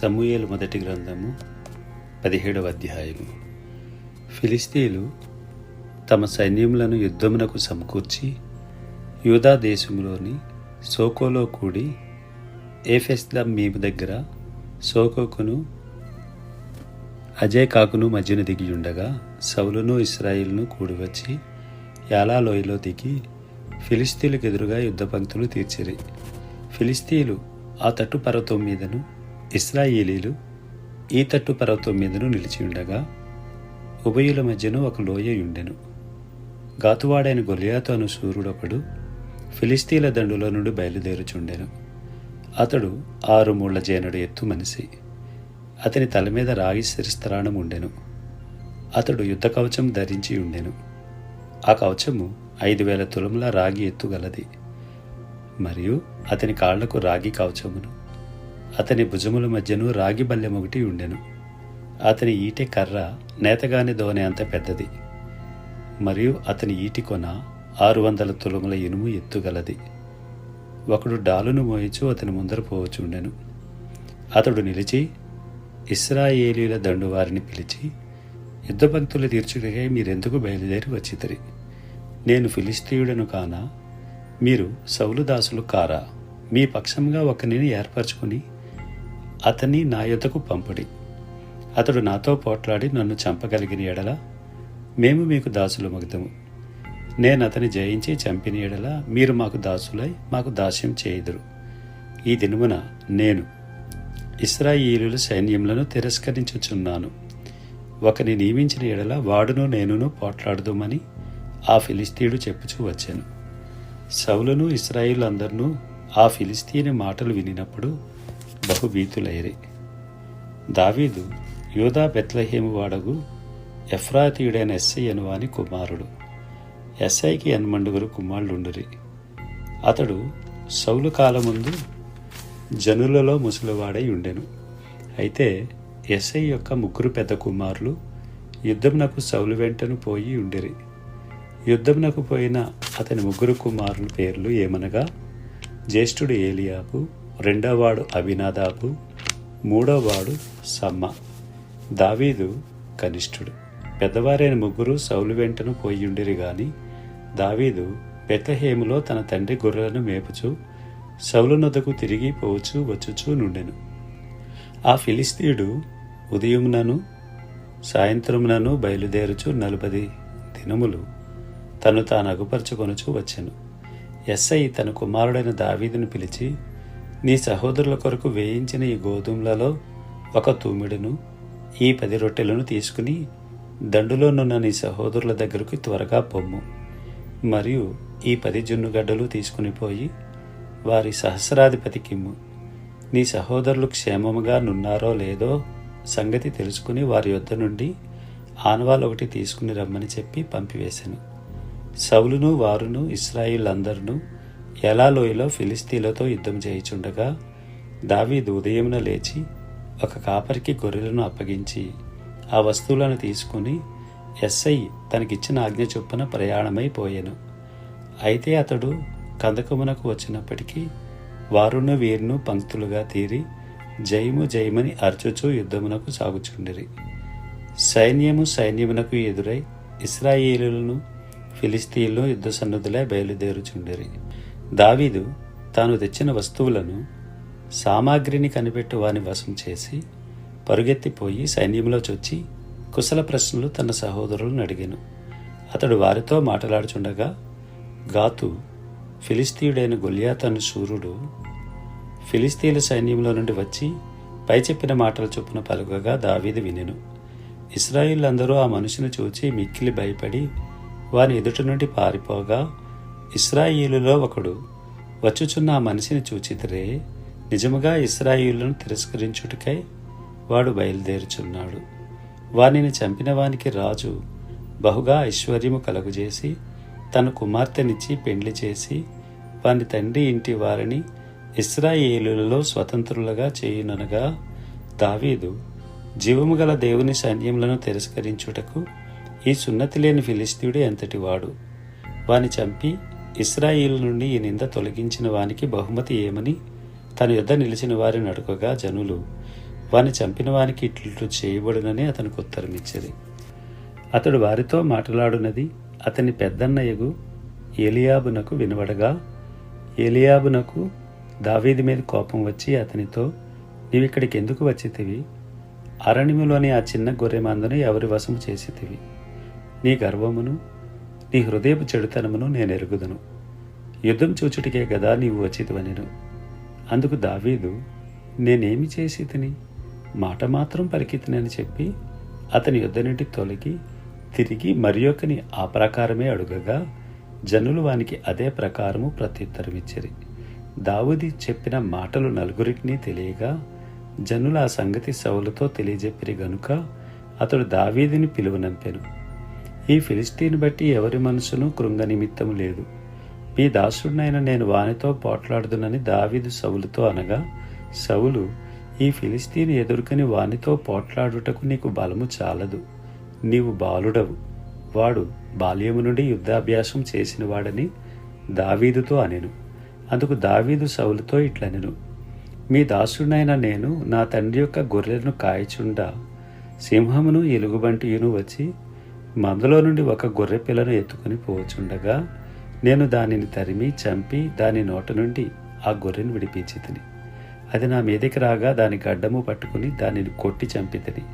సమూయేలు మొదటి గ్రంథము పదిహేడవ అధ్యాయము. ఫిలిస్తీన్లు తమ సైన్యములను యుద్ధమునకు సమకూర్చి యూదా దేశంలోని సోకోలో కూడి ఏఫెస్ల మీపు దగ్గర సోకోకును అజయ్ కాకును మధ్యన దిగి ఉండగా సౌలును ఇస్రాయిల్ను కూడివచ్చి యాలాలోయలో దిగి ఫిలిస్తీన్లకు ఎదురుగా యుద్ధ పంక్తులు తీర్చిరి. ఫిలిస్తీన్లు ఆ తట్టు పర్వతం మీదను ఇస్రాయేలీలు ఈతట్టు పర్వతం మీదను నిలిచి ఉండగా ఉభయుల మధ్యను ఒక లోయ ఉండెను గాతువాడైన గొలియాతు అను సూర్యుడొకడు ఫిలిస్తీన్ల దండులో నుండి బయలుదేరుచుండెను. అతడు ఆరు మూళ్ళ జేనుడు ఎత్తు మనిషి. అతని తల మీద రాగి శిరస్త్రాణం ఉండెను. అతడు యుద్ధ కవచం ధరించి ఉండెను ఆ కవచము ఐదు వేల తులముల రాగి ఎత్తుగలది మరియు అతని కాళ్ళకు రాగి కవచమును. అతని భుజముల మధ్యను రాగి బల్లెం ఒకటి ఉండెను. అతని ఈటె కర్ర నేతగాని దోనె అంత పెద్దది. మరియు అతని ఈటి కొన ఆరు వందల తులముల ఇనుము ఎత్తుగలది. ఒకడు డాలును మోయిచు అతని ముందర పోవచుండెను అతడు నిలిచి ఇస్రాయేలీల దండు వారిని పిలిచి యుద్ధ పంక్తులు మీరెందుకు బయలుదేరి వచ్చితరి? నేను ఫిలిస్తీయుడను కానా? మీరు సౌలుదాసులు కారా? మీ పక్షంగా ఒకరిని ఏర్పరచుకుని అతన్ని నా యొద్దకు పంపుడి. అతడు నాతో పోట్లాడి నన్ను చంపగలిగిన ఎడల మేము మీకు దాసులు మగుదము నేను అతని జయించి చంపిన ఎడల మీరు మాకు దాసులై మాకు దాస్యం చేయుదురు. ఈ దినమున నేను ఇస్రాయిలుల సైన్యములను తిరస్కరించుచున్నాను. ఒకని నియమించిన ఎడల వాడును నేనును పోట్లాడుదామని ఆ ఫిలిస్తీయుడు చెప్పుచూ వచ్చాను. సౌలును ఇస్రాయిల్ అందరినూ ఆ ఫిలిస్తీని మాటలు వినినప్పుడు బహుభీతులైరి. దావీదు యోధా బెత్లహేము వాడగు ఎఫ్రాతీయుడైన ఎస్ఐ అనువాని కుమారుడు. ఎస్ఐకి ఎన్మండుగురు కుమారులుండురి. అతడు సౌలు కాలముందు జనులలో ముసలివాడై ఉండెను. అయితే ఎస్ఐ యొక్క ముగ్గురు పెద్ద కుమారులు యుద్ధమునకు సౌలు వెంటను పోయి ఉండిరి. యుద్ధమునకు పోయిన అతని ముగ్గురు కుమారుల పేర్లు ఏమనగా జ్యేష్ఠుడు ఏలియాకు రెండోవాడు అభినాదాబు మూడోవాడు సమ్మ. దావీదు కనిష్ఠుడు. పెద్దవారైన ముగ్గురు సౌలు వెంటను పోయిండిరి గాని దావీదు బెతహేములో తన తండ్రి గొర్రెలను మేపుచు సౌలునొద్దకు తిరిగి పోవచ్చు వచ్చుచూ నుండెను. ఆ ఫిలిస్తీయుడు ఉదయమునను సాయంత్రమునను బయలుదేరుచు నలభై దినములు తను తాను అగుపరుచుకొనుచు వచ్చెను. ఎస్ఐ తన కుమారుడైన దావీదును పిలిచి నీ సహోదరుల కొరకు వేయించిన ఈ గోధుమలలో ఒక తూమిడును ఈ పది రొట్టెలను తీసుకుని దండులోనున్న నీ సహోదరుల దగ్గరకు త్వరగా పొమ్ము. మరియు ఈ పది జున్నుగడ్డలు తీసుకుని పోయి వారి సహస్రాధిపతికిమ్ము నీ సహోదరులు క్షేమముగా నున్నారో లేదో సంగతి తెలుసుకుని వారి యొద్ద నుండి ఆనవాలు ఒకటి తీసుకుని రమ్మని చెప్పి పంపివేశాను సౌలును వారును ఇస్రాయిల్ అందరినూ ఎలా లోయలో ఫిలిస్తీన్లతో యుద్ధం చేయుచుండగా దావీదు ఉదయమున లేచి ఒక కాపరికి గొర్రెలను అప్పగించి ఆ వస్తువులను తీసుకుని ఎస్ఐ తనకిచ్చిన ఆజ్ఞ చొప్పున ప్రయాణమైపోయాను అయితే అతడు కందకమునకు వచ్చినప్పటికీ వారును వీరును పంక్తులుగా తీరి జయము జయమని అర్చుచూ యుద్ధమునకు సాగుచుండిరి. సైన్యము సైన్యమునకు ఎదురై ఇస్రాయేలులను ఫిలిస్తీన్లు యుద్ధ సన్నుదులై బయలుదేరుచుండిరి. దావీదు తాను తెచ్చిన వస్తువులను సామాగ్రిని కనిపెట్టు వాని వశం చేసి పరుగెత్తిపోయి సైన్యంలో చొచ్చి కుశల ప్రశ్నలు తన సహోదరులను అడిగాను. అతడు వారితో మాట్లాడుచుండగా గాతు ఫిలిస్తీయుడైన గొలియాతను సూర్యుడు ఫిలిస్తీన్ల సైన్యంలో నుండి వచ్చి పై చెప్పిన మాటలు చొప్పున పలుకగా దావీదు వినెను. ఇస్రాయిల్ అందరూ ఆ మనిషిని చూచి మిక్కిలి భయపడి వాని ఎదుటి నుండి పారిపోగా ఇస్రాయిలులో ఒకడు వచ్చుచున్న ఆ మనిషిని చూచితరే నిజముగా ఇస్రాయిలును తిరస్కరించుటకై వాడు బయలుదేరుచున్నాడు. వానిని చంపిన వానికి రాజు బహుగా ఐశ్వర్యము కలుగజేసి తన కుమార్తెనిచ్చి పెండ్లి చేసి వాని తండ్రి ఇంటి వారిని ఇస్రాయేలులలో స్వతంత్రులుగా చేయుననగా దావీదు జీవము గల దేవుని సైన్యములను తిరస్కరించుటకు ఈ సున్నతి లేని ఫిలిస్తీయుడు ఎంతటి వాడు? వాని చంపి ఇస్రాయిల్ నుండి ఈ నింద తొలగించిన వానికి బహుమతి ఏమని? తన యుద్ధ నిలిచిన వారిని అడుగగా జనులు వాని చంపిన వానికి ఇట్లు చేయబడునని అతనికి ఉత్తరం ఇచ్చేది. అతడు వారితో మాట్లాడునది అతని పెద్దన్నయ్యగు ఏలియాబునకు వినబడగా ఏలియాబునకు దావీది మీద కోపం వచ్చి అతనితో నీవిక్కడికి ఎందుకు వచ్చితివి? అరణ్యములోని ఆ చిన్న గొర్రె మందను ఎవరి వశము చేసితివి? నీ గర్వమును నీ హృదయపు చెడుతనమును నేను ఎరుగుదును. యుద్ధం చూచుటికే గదా నీవు వచ్చితివనెను. అందుకు దావీదు నేనేమి చేసి తిని మాట మాత్రం పరికితినని చెప్పి అతని యుద్ధ నుండి తొలగి తిరిగి మరి ఒకని ఆ ప్రకారమే అడుగగా జనులు వానికి అదే ప్రకారము ప్రత్యుత్తరమిచ్చిరి. దావుది చెప్పిన మాటలు నలుగురికి తెలియగా జనులు ఆ సంగతి సౌలుతో తెలియజెప్పిరి గనుక అతడు దావీదిని పిలువనంపెను ఈ ఫిలిస్టీని బట్టి ఎవరి మనసును కృంగ నిమిత్తము లేదు. మీ దాసుడినైన నేను వానితో పోట్లాడుదునని దావీదు సవులుతో అనగా సవులు ఈ ఫిలిస్తీన్ ఎదుర్కొని వానితో పోట్లాడుటకు నీకు బలము చాలదు. నీవు బాలుడవు. వాడు బాల్యము నుండి యుద్ధాభ్యాసం చేసిన వాడని దావీదుతో అనెను. అందుకు దావీదు సౌలుతో ఇట్లనెను. మీ దాసుడినైన నేను నా తండ్రి యొక్క గొర్రెలను కాయచుండా సింహమును ఎలుగుబంటియును వచ్చి మందలో నుండి ఒక గొర్రె పిల్లను ఎత్తుకుని పోచుండగా నేను దానిని తరిమి చంపి దాని నోట నుండి ఆ గొర్రెను విడిపించి తిని అది నా మీదకి రాగా దాని గడ్డము పట్టుకుని దానిని కొట్టి చంపితిని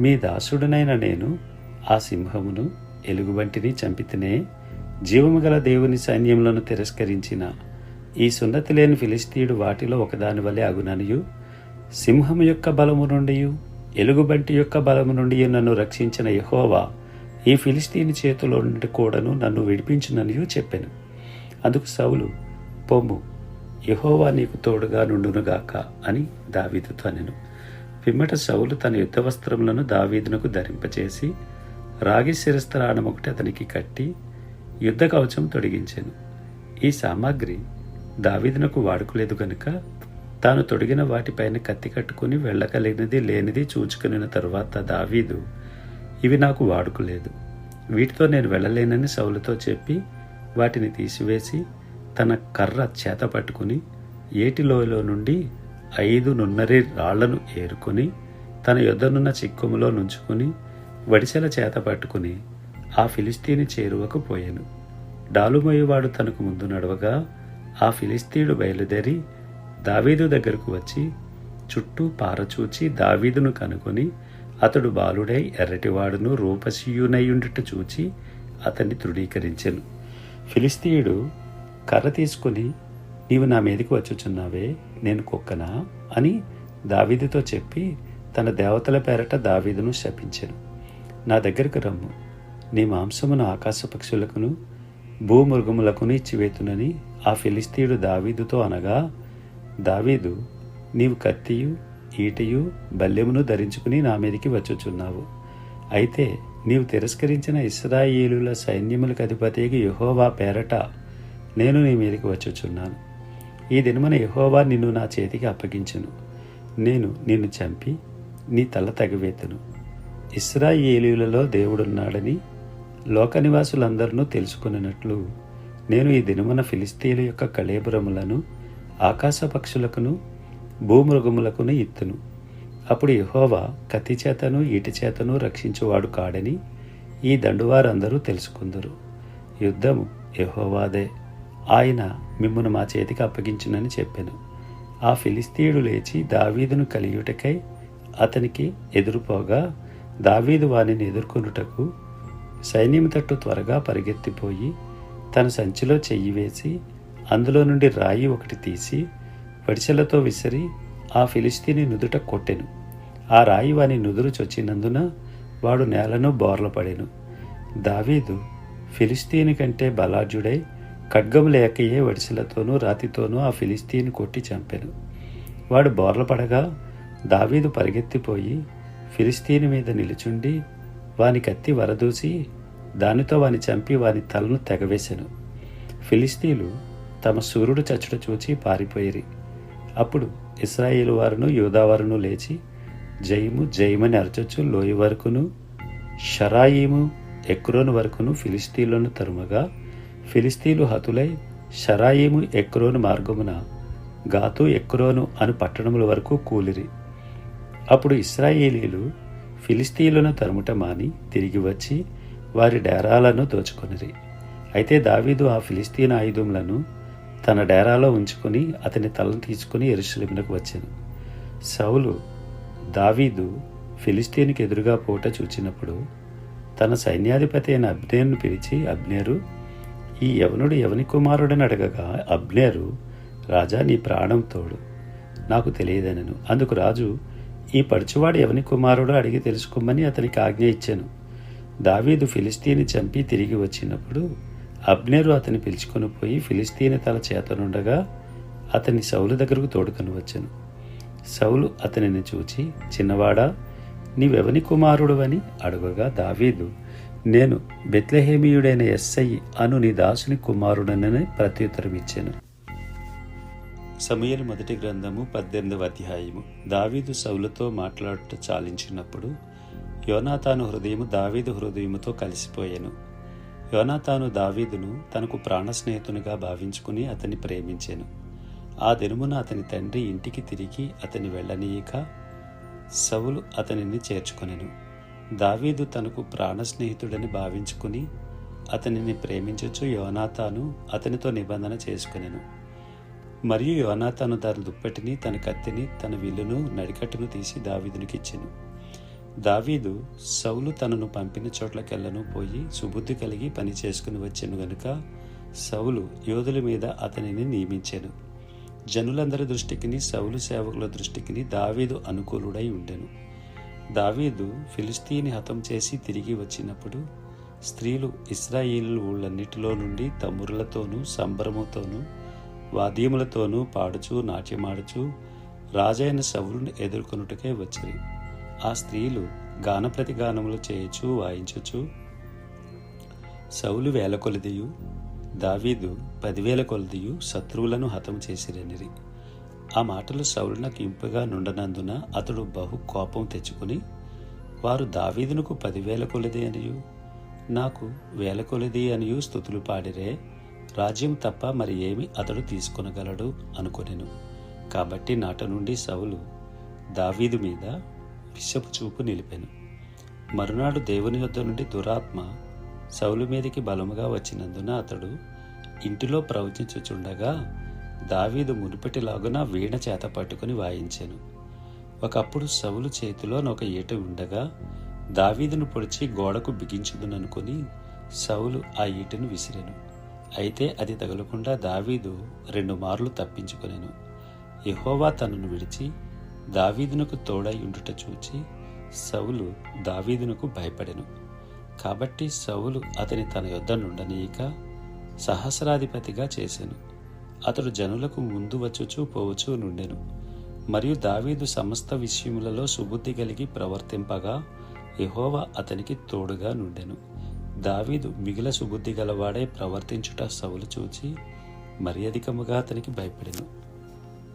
మీ దాసుడునైన నేను ఆ సింహమును ఎలుగుబంటిని చంపితేనే జీవము గల దేవుని సైన్యములను తిరస్కరించిన ఈ సున్నతి లేని ఫిలిస్తీయుడు వాటిలో ఒకదాని వలె అగుననియు సింహము యొక్క బలము నుండి ఎలుగుబంటి యొక్క బలము నుండి నన్ను రక్షించిన యహోవా ఈ ఫిలిస్తీని చేతిలో నుండి కూడాను నన్ను విడిపించుననియు చెప్పాను. అందుకు సౌలు పొమ్ము యహోవా నీకు తోడుగా నుండునుగాక అని దావీదుతో అనెను. పిమ్మట సౌలు తన యుద్ధ వస్త్రములను దావీదునకు ధరింపచేసి రాగి శిరస్త్రాణం ఒకటి అతనికి కట్టి యుద్ధ కవచం తొడిగించాను. ఈ సామాగ్రి దావీదునకు వాడుకోలేదు గనుక తాను తొడిగిన వాటిపైన కత్తి కట్టుకుని వెళ్ళగలిగినది లేనిది చూచుకుని తరువాత దావీదు ఇవి నాకు వాడుకోలేదు. వీటితో నేను వెళ్ళలేనని సౌలుతో చెప్పి వాటిని తీసివేసి తన కర్ర చేత పట్టుకుని ఏటిలోయలో నుండి ఐదు నున్నరి రాళ్ళను ఏరుకొని తన యొద్దనున్న చిక్కుములో నుంచుకుని వడిసెల చేత పట్టుకుని ఆ ఫిలిస్తీని చేరువకు పోయాను. డాలుమయ్యవాడు తనకు ముందు నడవగా ఆ ఫిలిస్తీయుడు బయలుదేరి దావీదు దగ్గరకు వచ్చి చుట్టూ పారచూచి దావీదును కనుకొని అతడు బాలుడై ఎర్రటివాడును రూపశీయునయ్యుండుట చూచి అతన్ని తృఢీకరించెను ఫిలిస్తీయుడు కర్ర తీసుకుని నీవు నా మీదకి వచ్చుచున్నావే నేను కుక్కనా? అని దావీదుతో చెప్పి తన దేవతల పేరట దావీదును శపించెను. నా దగ్గరకు రమ్ము. నీ మాంసమును ఆకాశ పక్షులకును భూమృగములకును ఇచ్చివేతునని ఆ ఫిలిస్తీయుడు దావీదుతో అనగా దావీదు నీవు కత్తియు ఈటయు బల్లెమును ధరించుకుని నా మీదికి వచ్చుచున్నావు. అయితే నీవు తిరస్కరించిన ఇస్రాయేలుల సైన్యములకు అధిపతికి యహోవా పేరట నేను నీ మీదకి వచ్చుచున్నాను. ఈ దినమున యహోవా నిన్ను నా చేతికి అప్పగించును. నేను నిన్ను చంపి నీ తల తగివేతును. ఇస్రాయేలీలలో దేవుడున్నాడని లోక నివాసులందరినూ తెలుసుకున్నట్లు నేను ఈ దినమున ఫిలిస్తీన్ల యొక్క కళేబురములను ఆకాశ పక్షులకును భూమృగములకును ఇత్తును. అప్పుడు యహోవా కత్తి చేతను ఈటి చేతను రక్షించువాడు కాడని ఈ దండువారందరూ తెలుసుకుందరు. యుద్ధము యహోవాదే. ఆయన మిమ్మును మా చేతికి అప్పగించునని చెప్పాను. ఆ ఫిలిస్తీయుడు లేచి దావీదును కలియుటకై అతనికి ఎదురుపోగా దావీదు వానిని ఎదుర్కొనుటకు సైన్యం తట్టు త్వరగా పరిగెత్తిపోయి తన సంచిలో చెయ్యి వేసి అందులో నుండి రాయి ఒకటి తీసి వడిసెలతో విసిరి ఆ ఫిలిస్తీని నుదుట కొట్టెను. ఆ రాయి వాని నుదురు చొచ్చినందున వాడు నేలను బోర్ల పడెను. దావీదు ఫిలిస్తీని కంటే బలాఢ్యుడై ఖడ్గము లేకయే వడిసెలతోనూ రాతితోనూ ఆ ఫిలిస్తీని కొట్టి చంపెను. వాడు బోర్ల పడగా దావీదు పరిగెత్తిపోయి ఫిలిస్తీని మీద నిలుచుండి వాని కత్తి వరదూసి దానితో వాని చంపి వాని తలను తెగవేశాను ఫిలిస్తీన్లు తమ సూర్యుడు చచ్చుట చూచి పారిపోయిరి. అప్పుడు ఇస్రాయేలు వారును యూదావారును లేచి జయము జయమని అరచొచ్చు లోయ వరకును షరాయిము ఎక్రోను వరకును ఫిలిస్తీన్లను తరుమగా ఫిలిస్తీన్లు హతులై షరాయిము ఎక్రోను మార్గమున గాతు ఎక్రోను అను పట్టణముల వరకు కూలిరి. అప్పుడు ఇస్రాయేలీలు ఫిలిస్తీయులను తరుముట మాని తిరిగి వచ్చి వారి డేరాలను దోచుకొనిరి. అయితే దావీదు ఆ ఫిలిస్తీన్ ఆయుధములను తన డేరాలో ఉంచుకొని అతని తలను తీసుకుని ఎరుసలేమునకు వచ్చాను. సౌలు దావీదు ఫిలిస్తీన్కి ఎదురుగా పోట చూచినప్పుడు తన సైన్యాధిపతి అయిన అబ్నేర్ను పిలిచి అబ్నేరు ఈ యవనుడు యవని కుమారుడని అడగగా అబ్నేరు రాజా నీ ప్రాణం తోడు. నాకు తెలియదనను. అందుకు రాజు ఈ పడుచువాడు ఎవని కుమారుడో అడిగి తెలుసుకోమని అతనికి ఆజ్ఞ ఇచ్చాను. దావీదు ఫిలిస్తీని చంపి తిరిగి వచ్చినప్పుడు అబ్నేరు అతని పిలుచుకొని పోయి ఫిలిస్తీని తల చేతనుండగా అతని సౌలు దగ్గరకు తోడుకొని వచ్చాను. సౌలు అతనిని చూచి చిన్నవాడా నీవెవని కుమారుడువని అడుగగా దావీదు నేను బెత్లహేమియుడైన ఎస్ఐ అను నీ దాసుని కుమారుడనని ప్రత్యుత్తరం ఇచ్చాను సమయలు మొదటి గ్రంథము పద్దెనిమిదవ అధ్యాయము. దావీదు సౌలతో మాట్లాడుట చాలించినప్పుడు యోనాతాను హృదయము దావీదు హృదయముతో కలిసిపోయాను. యోనాతాను దావీదును తనకు ప్రాణ స్నేహితునిగా భావించుకుని అతన్ని ప్రేమించాను. ఆ దినమున అతని తండ్రి ఇంటికి తిరిగి అతని వెళ్ళనీయక సవులు అతనిని చేర్చుకొనెను. దావీదు తనకు ప్రాణ స్నేహితుడని భావించుకుని అతనిని ప్రేమించచ్చు యోనాతాను అతనితో నిబంధన చేసుకునెను. మరియు యోనాతాను దాని దుప్పటిని తన కత్తిని తన విల్లును నడికట్టును తీసి దావీదునికి ఇచ్చాను దావీదు సౌలు తనను పంపిన చోట్లకెళ్ళను పోయి సుబుద్ధి కలిగి పని చేసుకుని వచ్చాను గనుక సౌలు యోధుల మీద అతనిని నియమించెను. జనులందరి దృష్టికిని సౌలు సేవకుల దృష్టికిని దావీదు అనుకూలుడై ఉండెను. దావీదు ఫిలిస్తీని హతం చేసి తిరిగి వచ్చినప్పుడు స్త్రీలు ఇస్రాయిలు ఊళ్ళన్నిటిలో నుండి తమ్మురులతోనూ సంబరముతోనూ వాద్యములతోనూ పాడుచు నాట్యమాడుచు రాజైన సౌలును ఎదుర్కొనుటకే వచ్చాయి ఆ స్త్రీలు గానప్రతి గానములు చేయొచ్చు వాయించచ్చు సౌలు వేల కొలదియు దావీదు పదివేల కొలదియు శత్రువులను హతం చేసిరనిరి. ఆ మాటలు సౌలునకు ఇంపుగా నుండనందున అతడు బహు కోపం తెచ్చుకుని వారు దావీదునకు పదివేల కొలది అనియు నాకు వేల కొలది అనియు స్థుతులు పాడిరే రాజ్యం తప్ప మరి ఏమి అతడు తీసుకొనగలడు అనుకొనెను. కాబట్టి నాట నుండి సౌలు దావీదు మీద బిషపు చూపు నిలిపెను. మరునాడు దేవుని యొద్ద నుండి దురాత్మ సౌలు మీదకి బలముగా వచ్చినందున అతడు ఇంటిలో ప్రవచించుచుండగా దావీదు మునుపటిలాగున వీణ చేత పట్టుకుని వాయించాను. ఒకప్పుడు సవులు చేతిలో ఒక ఈట ఉండగా దావీదును పొడిచి గోడకు బిగించుదుననుకొని సౌలు ఆ ఈటను విసిరెను. అయితే అది తగలకుండా దావీదు రెండు మార్లు తప్పించుకొనెను. యహోవా తనను విడిచి దావీదునకు తోడై ఉండుట చూచి సౌలు దావీదునకు భయపడెను. కాబట్టి సౌలు అతని తన యొద్ద నుండనీయక సహస్రాధిపతిగా చేసెను. అతడు జనులకు ముందు వచ్చుచూ పోవచ్చు నుండెను. మరియు దావీదు సమస్త విషయములలో సుబుద్ధి కలిగి ప్రవర్తింపగా యెహోవా అతనికి తోడుగా నుండెను. దావీదు మిగిల సుబుద్ధి గలవాడై ప్రవర్తించుట సవులు చూచి మరి అధికముగా అతనికి భయపడెను.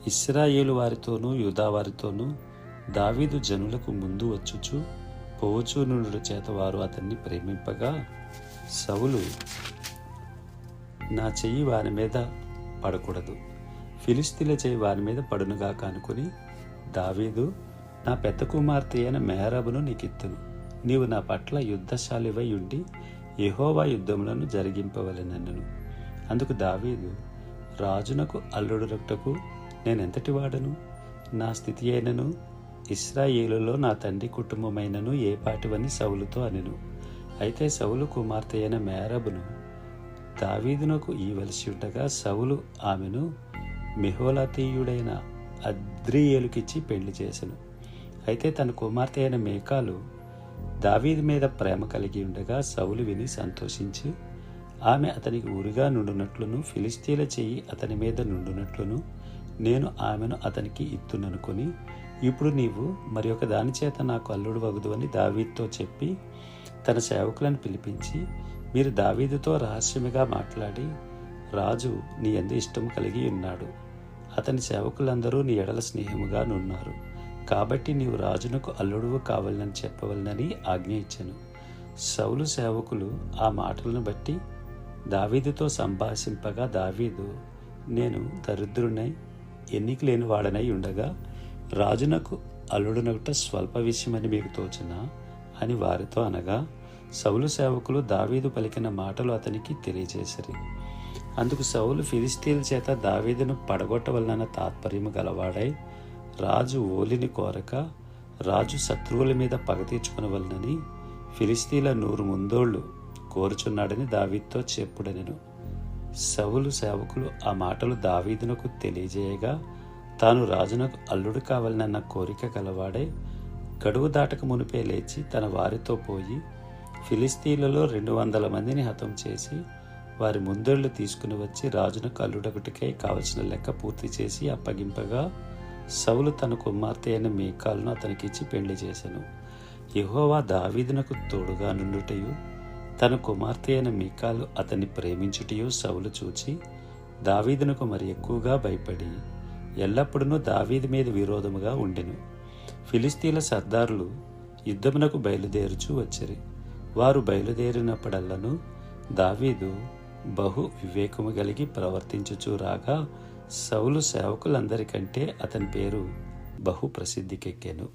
ఇస్రాయేలు వారితోనూ యుధా వారితోనూ దావీదు జనులకు ముందు వచ్చుచు పోవచూనుడు చేత వారు అతన్ని ప్రేమింపగా సవులు నా చెయ్యి వారి మీద పడకూడదు. ఫిలిస్తీన్ల చెయ్యి వారి మీద పడునుగా కానుకొని దావీదు నా పెద్ద కుమార్తె అయిన మెహరాబును నీకిత్తును. నీవు నా పట్ల యుద్ధశాలివై ఉండి యహోవా యుద్ధములను జరిగింపవలనన్నను. అందుకు దావీదు రాజునకు అల్లుడుటకు నేనెంతటి వాడను? నా స్థితి అయినను? ఇస్రాయేలులో నా తండ్రి కుటుంబమైనను ఏ పాటివని సౌలుతో అనెను. అయితే సౌలు కుమార్తె అయిన మేరబును దావీదునకు ఈవలసి ఉండగా సౌలు ఆమెను మిహోలతీయుడైన అద్రియేలుకిచ్చి పెళ్ళి చేసెను. అయితే తన కుమార్తె అయిన మేకాలు దావీదు మీద ప్రేమ కలిగి ఉండగా సౌలు విని సంతోషించి ఆమె అతనికి ఊరిగా నుండునట్లును ఫిలిస్తీన్ల చెయ్యి అతని మీద నుండునట్లును నేను ఆమెను అతనికి ఇత్తుననుకొని ఇప్పుడు నీవు మరి ఒక దాని చేత నాకు అల్లుడు వగుదు అని దావీదుతో చెప్పి తన సేవకులను పిలిపించి మీరు దావీదుతో రహస్యముగా మాట్లాడి రాజు నీ ఎందు ఇష్టం కలిగి ఉన్నాడు. అతని సేవకులందరూ నీ ఎడల స్నేహముగా నున్నారు. కాబట్టి నీవు రాజునకు అల్లుడువు కావాలని చెప్పవలనని ఆజ్ఞ ఇచ్చాను. సౌలు సేవకులు ఆ మాటలను బట్టి దావీదుతో సంభాషింపగా దావీదు నేను దరిద్రునై ఎన్నిక లేని వాడనై ఉండగా రాజునకు అల్లుడునగుట స్వల్ప విషయమని మీకు తోచునా అని వారితో అనగా సౌలు సేవకులు దావీదు పలికిన మాటలు అతనికి తెలియజేసిరి. అందుకు సౌలు ఫిలిస్తీన్ల చేత దావీదును పడగొట్టవలన తాత్పర్యము గలవాడై రాజు ఓలిని కోరక రాజు శత్రువుల మీద పగ తీర్చుకునవలనని ఫిలిస్తీన్ల నూరు ముందోళ్ళు కోరుచున్నాడని దావీదుతో చెప్పుడనెను. సవులు సేవకులు ఆ మాటలు దావీదునకు తెలియజేయగా తాను రాజునకు అల్లుడు కావాలనన్న కోరిక గలవాడై గడువు దాటక మునిపే లేచి తన వారితో పోయి ఫిలిస్తీన్లలో రెండు వందల మందిని హతం చేసి వారి ముందళ్ళు తీసుకుని వచ్చి రాజునకు అల్లుడొకటికై కావలసిన లెక్క పూర్తి చేసి అప్పగింపగా సవులు తన కుమార్తె అయిన మీకాలను అతనికిచ్చి పెళ్ళి చేశాను యహోవా దావీదునకు తోడుగా నుండుటయు తన కుమార్తె అయిన మీకాలు అతన్ని ప్రేమించుటయు సౌలు చూచి దావీదునకు మరి ఎక్కువగా భయపడి ఎల్లప్పుడూ దావీదు మీద విరోధముగా ఉండెను. ఫిలిస్తీన్ల సర్దారులు యుద్ధమునకు బయలుదేరుచూ వచ్చిరి. వారు బయలుదేరినప్పుడల్లను దావీదు బహు వివేకము కలిగి ప్రవర్తించుచూ రాగా సౌలు సేవకులందరికంటే అతని పేరు బహు ప్రసిద్ధికెక్కెను.